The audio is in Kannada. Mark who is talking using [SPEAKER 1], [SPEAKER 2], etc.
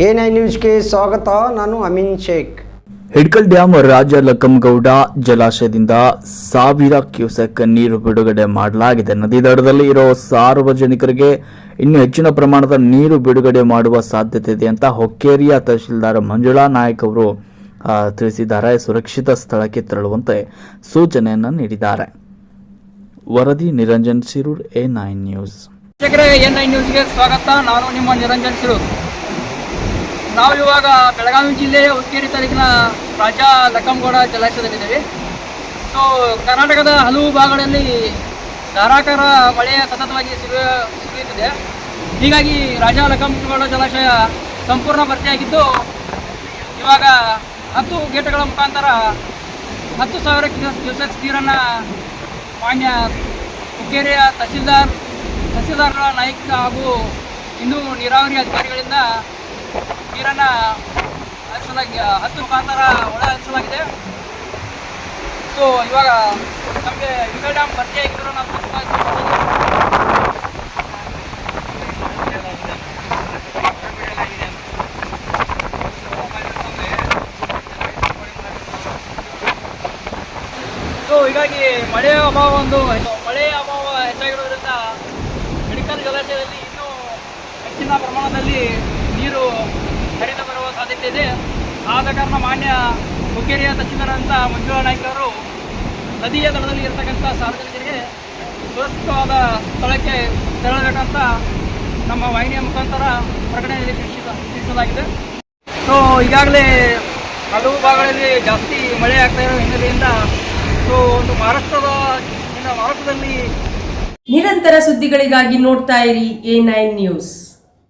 [SPEAKER 1] ಎ ನೈನ್ ನ್ಯೂಸ್ಗೆ ಸ್ವಾಗತ ನಾನು ಅಮೀನ್ ಶೇಖ್.
[SPEAKER 2] ಹಿಡ್ಕಲ್ ಡ್ಯಾಮ್ ರಾಜ ಲಕ್ಕಂಗೌಡ ಜಲಾಶಯದಿಂದ ಸಾವಿರ ಕ್ಯೂಸೆಕ್ ನೀರು ಬಿಡುಗಡೆ ಮಾಡಲಾಗಿದೆ. ನದಿ ದಡದಲ್ಲಿ ಇರೋ ಸಾರ್ವಜನಿಕರಿಗೆ ಇನ್ನು ಹೆಚ್ಚಿನ ಪ್ರಮಾಣದ ನೀರು ಬಿಡುಗಡೆ ಮಾಡುವ ಸಾಧ್ಯತೆ ಇದೆ ಅಂತ ಹೊಕ್ಕೇರಿಯ ತಹಶೀಲ್ದಾರ್ ಮಂಜುಳಾ ನಾಯಕ್ ಅವರು ಆ, ತಿಳಿಸಿದ್ದಾರೆ. ಸುರಕ್ಷಿತ ಸ್ಥಳಕ್ಕೆ ತೆರಳುವಂತೆ ಸೂಚನೆಯನ್ನು ನೀಡಿದ್ದಾರೆ. ವರದಿ Niranjan Siroor A nine news.
[SPEAKER 3] ವೀಕ್ಷಕರೇ ಎನ್ ಐ ನ್ಯೂಸ್ಗೆ ಸ್ವಾಗತ. ನಾನು ನಿಮ್ಮ ನಿರಂಜನ್ ಸಿರು ನಾವು ಇವಾಗ ಬೆಳಗಾವಿ ಜಿಲ್ಲೆಯ ಹುಕ್ಕೇರಿ ತಾಲೂಕಿನ ರಾಜ ಲಕ್ಕಂಗೌಡ ಜಲಾಶಯದಲ್ಲಿದ್ದೇವೆ. ಸೊ ಕರ್ನಾಟಕದ ಹಲವು ಭಾಗಗಳಲ್ಲಿ ಧಾರಾಕಾರ ಮಳೆಯ ಸತತವಾಗಿ ಸುರಿಯ, ಸುರಿಯುತ್ತಿದೆ. ಹೀಗಾಗಿ ರಾಜಾ ಲಕ್ಕಂಗೌಡ ಜಲಾಶಯ ಸಂಪೂರ್ಣ ಭರ್ತಿಯಾಗಿದ್ದು, ಇವಾಗ ಹತ್ತು ಗೇಟ್ಗಳ ಮುಖಾಂತರ ಹತ್ತು ಸಾವಿರ ಕ್ಯೂಸೆಕ್ಸ್ ನೀರನ್ನು ಮಾನ್ಯ ಹುಕ್ಕೇರಿಯ ತಹಸೀಲ್ದಾರ್, ತಹಸೀಲ್ದಾರ್ಗಳ ನಾಯಕ ಹಾಗೂ ಇನ್ನೂ ನೀರಾವರಿ ಅಧಿಕಾರಿಗಳಿಂದ ನೀರನ್ನು ಹರಿಸಲಾಗಿ ಹತ್ತು ಮುಖಾಂತರ ಒಳ ಹರಿಸಲಾಗಿದೆ ಸೊ ಇವಾಗ ನಮಗೆ ವಿಂಗಡ ಡ್ಯಾಮ್ ಭರ್ತಿಯಾಗಿದ್ದರೂ ನಾವು. ಸೊ ಹೀಗಾಗಿ ಮಳೆಯ ಅಭಾವ ಒಂದು ಮಳೆಯ ಅಭಾವ ಹೆಚ್ಚಾಗಿರೋದ್ರಿಂದ ಮೆಡಿಕಲ್ ಜಲಾಶಯದಲ್ಲಿ ಇನ್ನೂ ಹೆಚ್ಚಿನ ಪ್ರಮಾಣದಲ್ಲಿ ನೀರು ಹರಿದು ಬರುವ ಸಾಧ್ಯತೆ ಇದೆ. ಆದ ಕಾರಣ ಮಾನ್ಯ ಹುಕ್ಕೇರಿಯ ತಹಸೀಲ್ದಾರಂತ ಮಂಜುಳಾ ನಾಯ್ಕ ಅವರು ನದಿಯ ದಡದಲ್ಲಿ ಇರತಕ್ಕಂಥ ಸಾರ್ವಜನಿಕರಿಗೆ ಸುರಕ್ಷಿತವಾದ ಸ್ಥಳಕ್ಕೆ ತೆರಳಬೇಕಂತ ನಮ್ಮ ವಾಹಿನಿಯ ಮುಖಾಂತರ ತಿಳಿಸಿದ ತಿಳಿಸಲಾಗಿದೆ ಸೊ ಈಗಾಗಲೇ ಹಲವು ಭಾಗಗಳಲ್ಲಿ ಜಾಸ್ತಿ ಮಳೆ ಆಗ್ತಾ ಇರೋ ಹಿನ್ನೆಲೆಯಿಂದ ಸೊ ಒಂದು ಮಹಾರಾಷ್ಟ್ರದ ಮಹಾರಾಷ್ಟ್ರದಲ್ಲಿ
[SPEAKER 4] ನಿರಂತರ ಸುದ್ದಿಗಳಿಗಾಗಿ ನೋಡ್ತಾ ಇರಿ ಎ ನೈನ್ ನ್ಯೂಸ್.